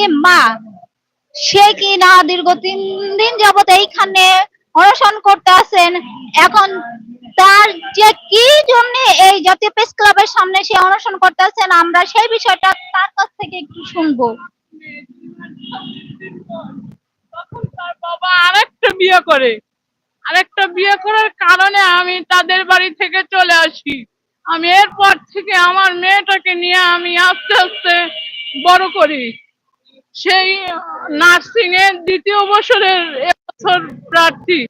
যে মা, সে কি না দীর্ঘ তিন দিন যাবত এইখানে অনশন করতে আছেন এখন তার যে কি জন্য এই জাতীয় প্রেস ক্লাবের সামনে সে অনশন করতে আছেন আমরা সেই বিষয়টা তার কাছ থেকে একটু শুনব। তার বাবা বিয়ে করে। আরেকটা বিয়ে করার কারণে আমি তাদের বাড়ি থেকে চলে আসি। আমি এরপর থেকে আমার মেয়েটাকে নিয়ে আমি আস্তে আস্তে বড় করি। সেই নার্সিং এর দ্বিতীয় বছরের এবছর প্রার্থী।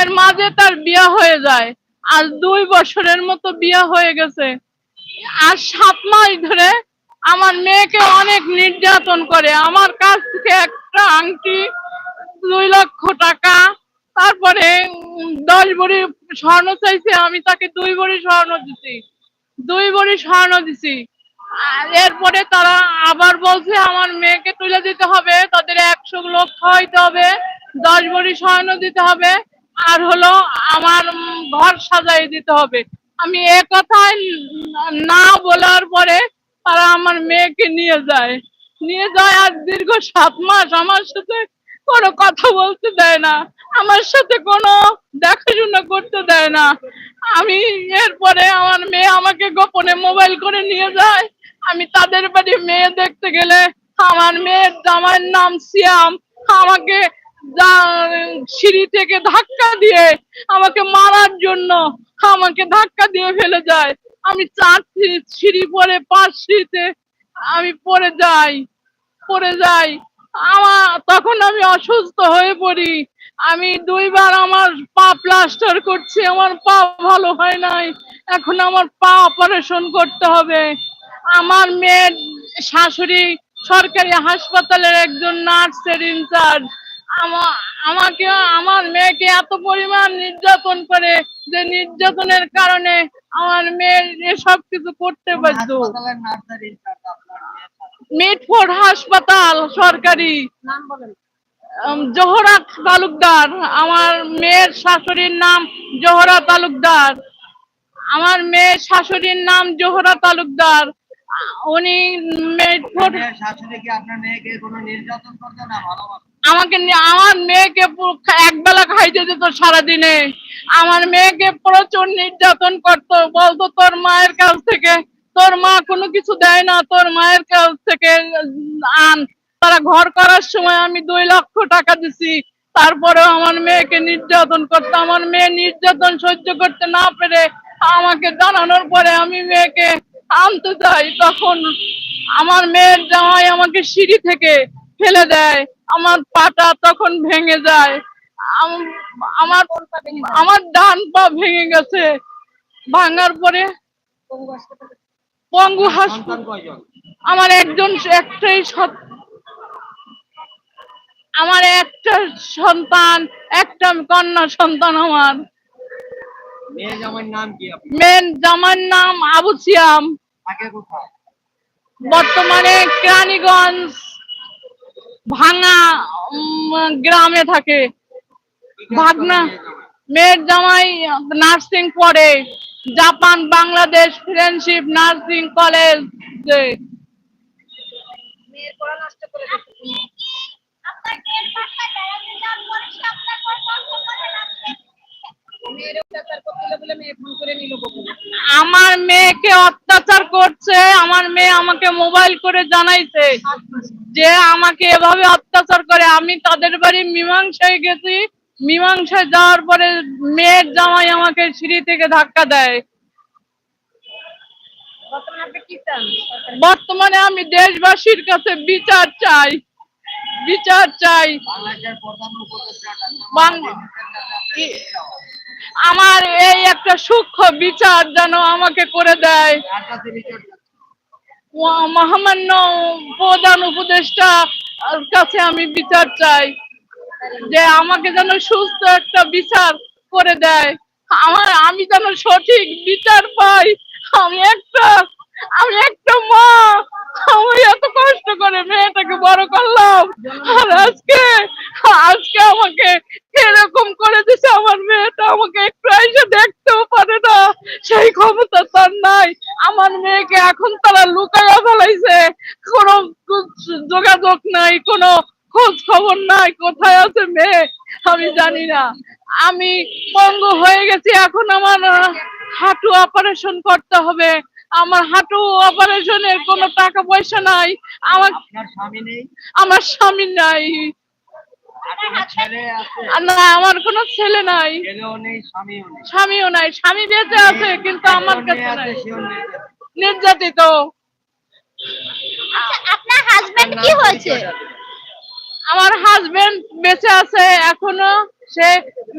এর মাঝে তার বিয়ে হয়ে যায়। আর দুই বছরের মতো বিয়ে হয়ে গেছে। আর সাত মাস ধরে আমার মেয়েকে অনেক নির্যাতন করে। আমার কাছ থেকে একটা আংটি, দুই লক্ষ টাকা, তারপরে দশ ভরি স্বর্ণ চাইছে, আমি তাকে দুই ভরি স্বর্ণ দিছি। দুই ভরি স্বর্ণ দিছি। এরপরে তারা আবার বলছে, আমার মেয়েকে তুলে দিতে হবে, তাদের একশো লোক খাওয়াইতে হবে, দশ ভরি স্বর্ণ দিতে হবে, আর হলো আমার ঘর সাজাই দিতে হবে। আমি এ কথায় না বলার পরে তারা আমার মেয়েকে নিয়ে যায়। নিয়ে যায় আর দীর্ঘ সাত মাস আমার সাথে কোনো কথা বলতে দেয় না। আমার সাথে কোনো দেখাশোনা করতে দেয় না। আমি এরপরে আমার মেয়ে আমাকে গোপনে মোবাইল করে নিয়ে যায়। আমি তাদের বাড়ি মেয়ে দেখতে গেলে আমার মেয়ের জামাইয়ের নাম সিয়াম। আমাকে সিঁড়ি থেকে ধাক্কা দিয়ে আমাকে মারার জন্য আমাকে ধাক্কা দিয়ে ফেলে যায়। আমি চার সিঁড়ি পরে, পাঁচ সিঁড়িতে আমি পড়ে যাই পড়ে যাই। আমার তখন আমি অসুস্থ হয়ে পড়ি। আমি দুইবার আমার পা প্লাস্টার করছি, আমার পা ভালো হয় নাই। এখন আমার পা অপারেশন করতে হবে। আমার মেয়ের শাশুড়ি সরকারি হাসপাতালের একজন নার্সের ইনচার্জ। আমাকে, আমার মেয়েকে এত পরিমাণ নির্যাতন করে যে নির্যাতনের কারণে আমার মেয়ের এসব কিছু করতে বাধ্য। মিটফোর্ড হাসপাতাল সরকারি। জোহরা তালুকদার। আমার মেয়ের শাশুড়ির নাম জোহরা তালুকদার। আমার মেয়ের শাশুড়ির নাম জোহরা তালুকদার। উনি ভালোবাসতো আমাকে আমার মেয়েকে একবেলা খাইতে যেত সারাদিনে। আমার মেয়েকে প্রচুর নির্যাতন করতো। বলতো তোর মায়ের কাছ থেকে তোর মা কোনো কিছু দেয় না, তোর মায়ের কাছ থেকে আন। তারা ঘর করার সময় আমি দুই লক্ষ টাকা দিছি। তারপরে আমার মেয়েকে নির্যাতন করতো, আমার মেয়ে নির্যাতন সহ্য করতে না পেরে আমাকে জানানোর পরে আমি মেয়েকে আনতে যাই। তখন আমার মেয়ের জামাই আমাকে সিঁড়ি থেকে ফেলে দেয়। আমার পাটা তখন ভেঙে যায়। আম- আমার আমার ডান পা ভেঙে গেছে। ভাঙার পরে পঙ্গু হাসপাতাল। আমার একজন একটাই আমার একটা সন্তান একটা কন্যা সন্তান আমার। মেন জামার নাম আবু সিয়াম। বর্তমানে কেরানীগঞ্জ ভাঙা গ্রামে থাকে। ভাগনা মেয়ের জামাই নার্সিং পড়ে। Japan Bangladesh friendship nursing college. আমার মেয়েকে অত্যাচার করছে আমার মেয়ে আমাকে মোবাইল করে জানাইছে যে আমাকে এভাবে অত্যাচার করে। আমি তাদের বাড়ি মীমাংসায় গেছি মীমাংসায় যাওয়ার পরে মেয়ের জামাই আমাকে সিঁড়ি থেকে ধাক্কা দেয়। বর্তমানে আমি দেশবাসীর কাছে বিচার চাই। বিচার চাই? আমার এই একটা সূক্ষ্ম বিচার যেন আমাকে করে দেয়। মহামান্য প্রধান উপদেষ্টা কাছে আমি বিচার চাই। যে আমাকে যেন সুস্থ একটা বিচার করে দেয়। আমার, আমি যেন সঠিক বিচার পাই। আমি একটা আমি একটা মা। আমি এত কষ্ট করে মেয়েটাকে বড় করলাম। আর আজকে আজকে আমাকে এরকম করে দিছে আমার মেয়েটা। আমাকে একটু এসে দেখতেও পারে না। সেই ক্ষমতা তার নাই। আমার মেয়েকে এখন তারা লুকাইয়া ফেলাইছে কোনো যোগাযোগ নাই কোনো খোঁজ খবর নাই কোথায় আছে মেয়ে আমি জানি না। আমি পঙ্গু হয়ে গেছি এখন আমার হাঁটু অপারেশন করতে হবে। আমার হাঁটু অপারেশনের কোনো টাকা পয়সা নাই। আমার স্বামী নেই? আমার স্বামী নাই। আপনার ছেলে আছে? আর না আমার কোনো ছেলে নাই। স্বামীও নাই। স্বামী বেঁচে আছে কিন্তু আমার কাছে নাই। নির্যাতিত। নির্যাতিত। আচ্ছা, আপনার হাজবেন্ড কি হয়েছে? আমার হাজবেন্ড বেঁচে আছে এখনও সে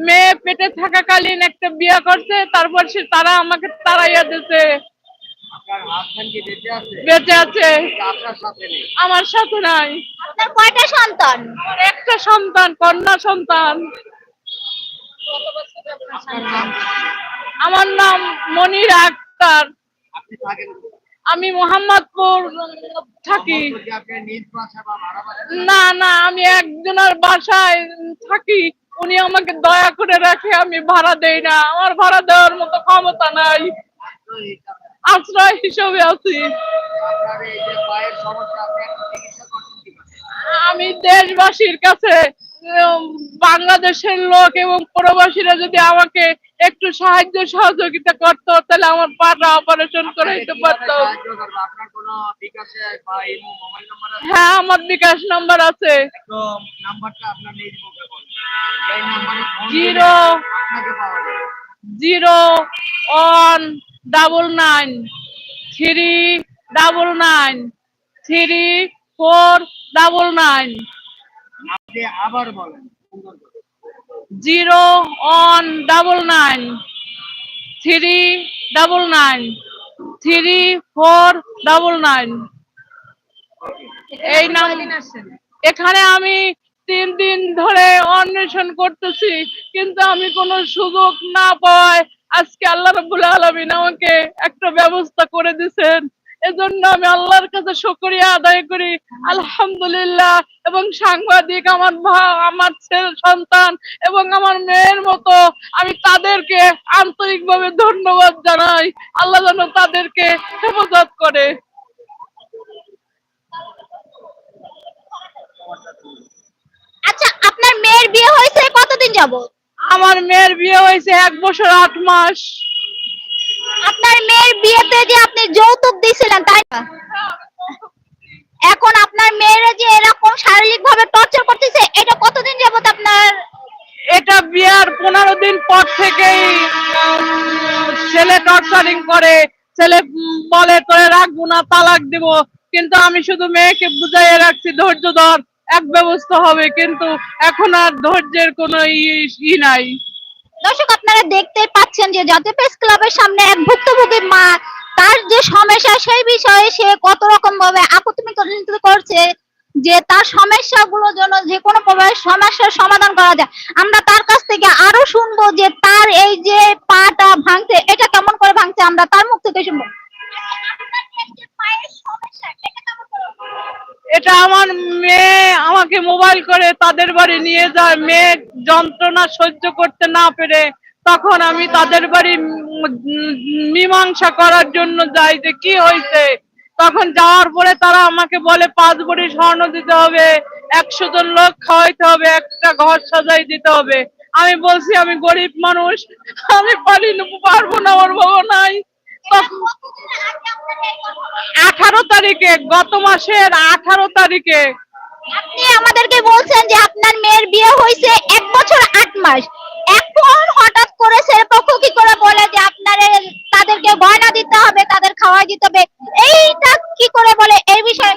মেয়ে পেটে থাকাকালীন একটা বিয়ে করছে তারপর সে তারা আমাকে তাড়াইয়া কি বেঁচে আছে। আমার সাথে নাই। আপনার কয়টা সন্তান? আমার একটা সন্তান কন্যা সন্তান। নাম আমার নাম মনির আক্তার? আমি মোহাম্মদপুর থাকি? না না আমি একজনের বাসায় থাকি। উনি আমাকে দয়া করে রাখে আমি ভাড়া দেই না। আমার ভাড়া দেওয়ার মতো ক্ষমতা নাই। আশ্রয় হিসেবে আছি। আমি দেশবাসীর কাছে বাংলাদেশের লোক এবং প্রবাসীরা যদি আমাকে একটু সাহায্য সহযোগিতা করতো, তাহলে আমার পাটা অপারেশন মোবাইল নাম্বার আছে হ্যাঁ আমার বিকাশ নাম্বার আছে। নাম্বারটা zero zero one double nine three double nine three four double nine. আবার বলেন। Zero one double nine three double nine three four double nine. এই নাম এখানে আমি তিন দিন ধরে অন্বেষণ করতেছি, কিন্তু আমি কোনো সুযোগ না পাওয়ায় আজকে আল্লাহ রাব্বুল আলামিন আমাকে একটা ব্যবস্থা করে দিয়েছেন এজন্য আমি আল্লাহর কাছে শুকরিয়া আদায় করি। আলহামদুলিল্লাহ। এবং সাংবাদিক আমার আমার ছেলে সন্তান এবং আমার মেয়ের মতো আমি তাদেরকে আন্তরিকভাবে ধন্যবাদ জানাই। আল্লাহ যেন তাদেরকে হেফাজত করে। আচ্ছা আপনার মেয়ের বিয়ে হয়েছে কতদিন যাবত আমার মেয়ের বিয়ে হয়েছে এক বছর আট মাস। আপনার মেয়ের বিয়েতে যে আপনি যৌতুক দিয়েছিলেন তাই না? এখন আপনার মেয়েরা যে এরকম শারীরিক ভাবে টর্চার করতেছে এটা কতদিন যাবত আপনার? এটা বিয়ার পনেরো দিন পর থেকেই ছেলে টর্চারিং করে ছেলে বলে করে রাখব না তালাক দিব। কিন্তু আমি শুধু মেয়েকে বুঝাইয়ে রাখছি ধৈর্য ধর। এক ব্যবস্থা হবে, কিন্তু এখন আর ধৈর্যের কোনো ই- নাই। দর্শক, আপনারা দেখতে পাচ্ছেন যে জাতীয় প্রেস ক্লাবের সামনে এক ভুক্তভোগী মা, তার যে সমস্যা, সেই বিষয়ে সে কত রকম ভাবে আপত্তি করছে, যে তার সমস্যাগুলোর জন্য যে কোনো প্রকার সমস্যার সমাধান করা যায়। আমরা তার কাছ থেকে আরও শুনব যে তার এই যে পাটা ভাঙছে, এটা কেমন করে ভাঙছে, আমরা তার মুখ থেকে শুনব। এটা আমার মেয়ে আমাকে মোবাইল করে তাদের বাড়ি নিয়ে যায়। মেয়ে যন্ত্রণা সহ্য করতে না পেরে তখন আমি তাদের বাড়ি মীমাংসা করার জন্য যাই যে কি হয়েছে। তখন যাওয়ার পরে তারা আমাকে বলে, পাঁচ ভরি স্বর্ণ দিতে হবে, একশো জন লোক খাওয়াইতে হবে, একটা ঘর সাজাই দিতে হবে। আমি বলছি, আমি গরিব মানুষ, আমি পারি পারব না, ওর বাবা নাই। আঠারো তারিখে, গত মাসের আঠারো তারিখে। আপনি আমাদেরকে বলছেন যে আপনার মেয়ের বিয়ে হয়েছে এক বছর আট মাস। এখন হঠাৎ করে সে পক্ষ কি করে বলে যে আপনার তাদেরকে গয়না দিতে হবে, তাদের খাওয়াই দিতে হবে? এইটা কি করে বলে? এই বিষয়ে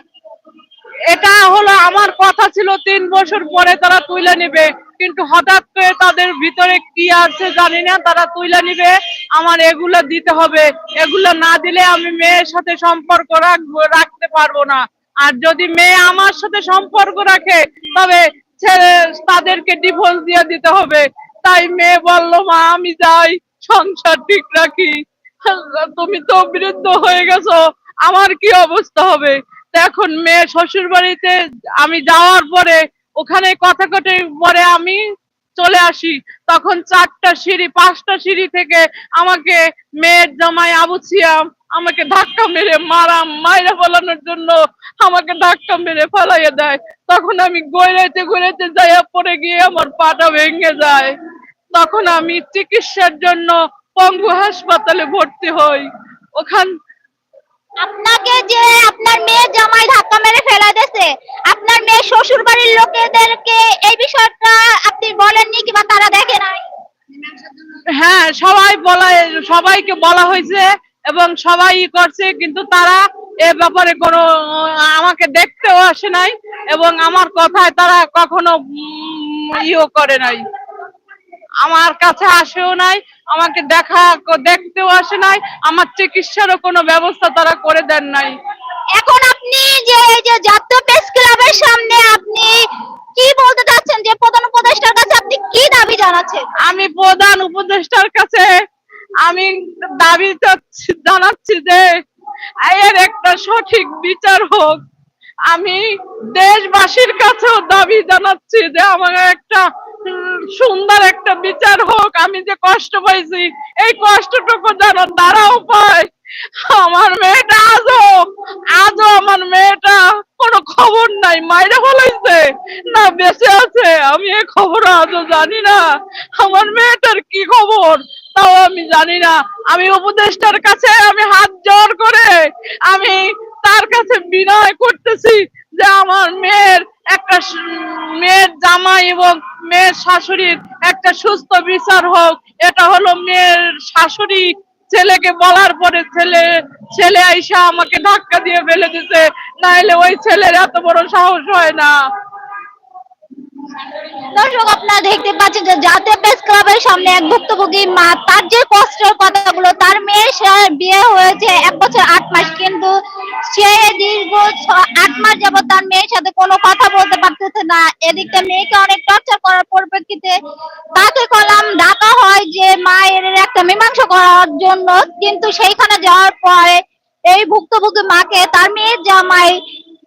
হলো আমার কথা ছিল তিন বছর পরে তারা তুলে নিবে। কিন্তু হঠাৎ করে তাদের ভিতরে কি আছে জানি না, তারা তুলে নিবে। আমার এগুলো দিতে হবে। এগুলো না দিলে আমি মেয়ের সাথে সম্পর্ক রাখতে পারব না। আর যদি মেয়ে আমার সাথে সম্পর্ক রাখে, তবে ছেলে তাদেরকে ডিভোর্স দিয়ে দিতে হবে। তাই মেয়ে বলল, মা, আমি যাই, সংসার ঠিক রাখি। তুমি তো বিরুদ্ধ হয়ে গেছো, আমার কি অবস্থা হবে? এখন মেয়ে শ্বশুর বাড়িতে আমি যাওয়ার পরে ওখানে কথা কটে পরে আমি চলে আসি। তখন চারটা সিঁড়ি, পাঁচটা সিঁড়ি থেকে আমাকে মেয়ের জামাই আবু সিয়াম আমাকে ধাক্কা মেরে মারা, মাইরা ফেলানোর জন্য আমাকে ধাক্কা মেরে ফেলাইয়া দেয়। তখন আমি গড়াইতে গড়াইতে যাইয়া পড়ে গিয়ে আমার পাটা ভেঙে যায়। তখন আমি চিকিৎসার জন্য পঙ্গু হাসপাতালে ভর্তি হই। ওখান আপনাকে যে আপনার মেয়ে জামাই ধাক্কা মেরে ফেলা দিয়েছে, আপনার মেয়ে শ্বশুর বাড়ির লোকেদেরকে এই বিষয়টা আপনি বলেননি কিংবা তারা দেখে নাই? হ্যাঁ সবাই বলা, সবাইকে বলা হয়েছে এবং সবাই করছে, কিন্তু তারা এ ব্যাপারে কোনো, আমাকে দেখতেও আসে নাই এবং আমার কথায় তারা কখনো ইও করে নাই। আমার কাছে আসেও নাই আমাকে দেখা দেখতেও আসে নাই আমার চিকিৎসারও কোনো ব্যবস্থা তারা করে দেন নাই। এখন আপনি যে এই যে জাতীয় প্রেস ক্লাবের সামনে আপনি কি বলতে চাচ্ছেন? যে প্রধান উপদেষ্টার কাছে আপনি কি দাবি জানাচ্ছেন? আমি প্রধান উপদেষ্টার কাছে আমি দাবি জানাচ্ছি যে এর একটা সঠিক বিচার হোক। আমি দেশবাসীর কাছেও দাবি জানাচ্ছি যে আমার একটা সুন্দর একটা বিচার হোক, আমি যে কষ্ট পাইছি, এই কষ্টটুকু যেন তারাও পায় আমার মেয়েটা আজও আজও আমার মেয়েটা কোনো খবর নাই, মাইরে ফলাইছে, না বেঁচে আছে, আমি এই খবর আজও জানি না। আমার মেয়েটার কি খবর? তাও আমি জানি না। আমি উপদেষ্টার কাছে আমি হাত জোর করে, আমি তার কাছে বিনয় করতেছি যে আমার মেয়ের একটা মেয়ের জামা এবং মেয়ের শাশুড়ির একটা সুস্থ বিচার হোক। এটা হলো মেয়ের শাশুড়ি ছেলেকে বলার পরে ছেলে ছেলে আইসা আমাকে ধাক্কা দিয়ে ফেলে দিছে। নাইলে ওই ছেলের এত বড় সাহস হয় না। দর্শক, আপনারা দেখতে পাচ্ছেন যে জাতীয় প্রেস ক্লাবের সামনে এক ভুক্তভোগী মা, তার যে কষ্টের কথাগুলো, তার মেয়ের বিয়ে হয়েছে এক বছর আট মাস, কিন্তু সে দীর্ঘ আট মাস যাবত তার মেয়ের সাথে কোনো কথা বলতে পারতেছে না। এদিকটা মেয়েকে অনেক টর্চার করার পরিপ্রেক্ষিতে তাকে কলাম ডাকা হয় যে মায়ের একটা মীমাংসা করার জন্য। কিন্তু সেইখানে যাওয়ার পরে এই ভুক্তভোগী মাকে, তার মেয়ের জামাই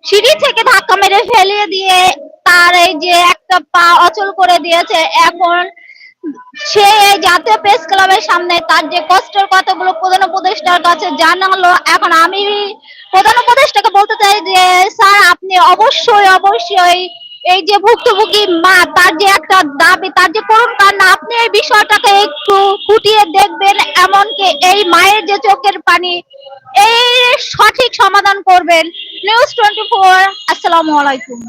সিঁড়ি থেকে ধাক্কা মেরে ফেলিয়ে দিয়ে তার এই যে একটা পা অচল করে দিয়েছে। এখন সে এই জাতীয় প্রেস ক্লাবের সামনে তার যে কষ্টের কথাগুলো প্রধান উপদেষ্টার কাছে জানালো, এখন আমি প্রধান উপদেষ্টাকে বলতে চাই যে, স্যার, আপনি অবশ্যই অবশ্যই এই যে ভুক্তভোগী মা, তার যে একটা দাবি, তার যে করুন কান্না, আপনি এই বিষয়টাকে একটু ফুটিয়ে দেখবেন, এমনকি এই মায়ের যে চোখের পানি, এই সঠিক সমাধান করবেন। নিউজ টোয়েন্টি ফোর আসসালামু আলাইকুম।